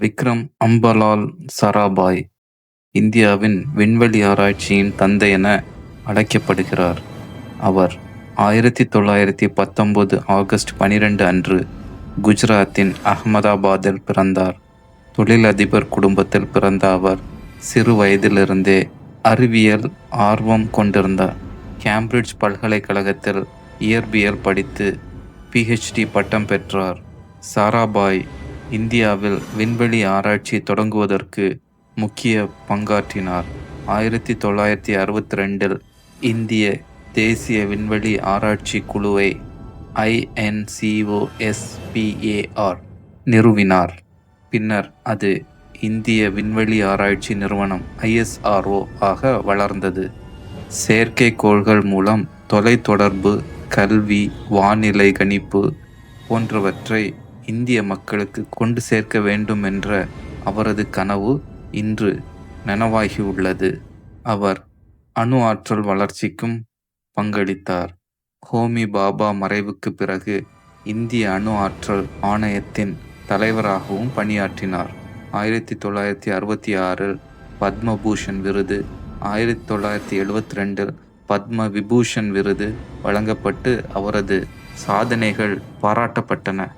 விக்ரம் அம்பலால் சாராபாய் இந்தியாவின் விண்வெளி ஆராய்ச்சியின் தந்தை என அழைக்கப்படுகிறார். அவர் ஆயிரத்தி தொள்ளாயிரத்தி பத்தொன்பது ஆகஸ்ட் பனிரெண்டு அன்று குஜராத்தின் அகமதாபாத்தில் பிறந்தார். தொழிலதிபர் குடும்பத்தில் பிறந்த அவர் சிறு வயதிலிருந்தே அறிவியல் ஆர்வம் கொண்டிருந்தார். கேம்பிரிட்ஜ் பல்கலைக்கழகத்தில் இயற்பியல் படித்து பி.ஹெச்.டி பட்டம் பெற்றார். சாராபாய் இந்தியாவில் விண்வெளி ஆராய்ச்சி தொடங்குவதற்கு முக்கிய பங்காற்றினார். ஆயிரத்தி தொள்ளாயிரத்தி அறுபத்தி ரெண்டில் இந்திய தேசிய விண்வெளி ஆராய்ச்சி குழுவை ஐ.என்.சி.ஓ.எஸ்.பி.ஏ.ஆர். நிறுவினார். பின்னர் அது இந்திய விண்வெளி ஆராய்ச்சி நிறுவனம் ஐ.எஸ்.ஆர்.ஓ. ஆக வளர்ந்தது. செயற்கைக்கோள்கள் மூலம் தொலைத்தொடர்பு, கல்வி, வானிலை கணிப்பு போன்றவற்றை இந்திய மக்களுக்கு கொண்டு சேர்க்க வேண்டுமென்ற அவரது கனவு இன்று நனவாகியுள்ளது. அவர் அணு ஆற்றல் வளர்ச்சிக்கும் பங்களித்தார். ஹோமி பாபா மறைவுக்குப் பிறகு இந்திய அணு ஆற்றல் ஆணையத்தின் தலைவராகவும் பணியாற்றினார். ஆயிரத்தி தொள்ளாயிரத்தி அறுபத்தி ஆறில் பத்மபூஷன் விருது, ஆயிரத்தி தொள்ளாயிரத்தி எழுபத்தி ரெண்டில் பத்ம விபூஷன் விருது வழங்கப்பட்டு அவரது சாதனைகள் பாராட்டப்பட்டன.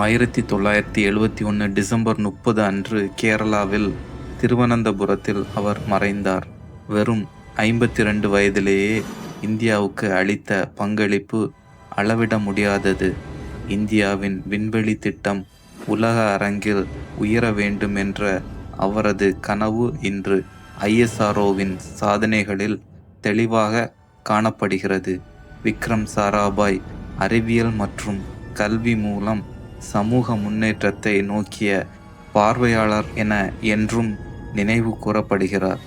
ஆயிரத்தி தொள்ளாயிரத்தி எழுபத்தி ஒன்று டிசம்பர் முப்பது அன்று கேரளாவில் திருவனந்தபுரத்தில் அவர் மறைந்தார். வெறும் ஐம்பத்தி ரெண்டு வயதிலேயே இந்தியாவுக்கு அளித்த பங்களிப்பு அளவிட முடியாதது. இந்தியாவின் விண்வெளி திட்டம் உலக அரங்கில் உயர வேண்டும் என்ற அவரது கனவு இன்று ஐ.எஸ்.ஆர்.ஓ.வின் சாதனைகளில் தெளிவாக காணப்படுகிறது. விக்ரம் சாராபாய் அறிவியல் மற்றும் கல்வி மூலம் சமூக முன்னேற்றத்தை நோக்கிய பார்வையாளர் என என்றும் நினைவு கூறப்படுகிறார்.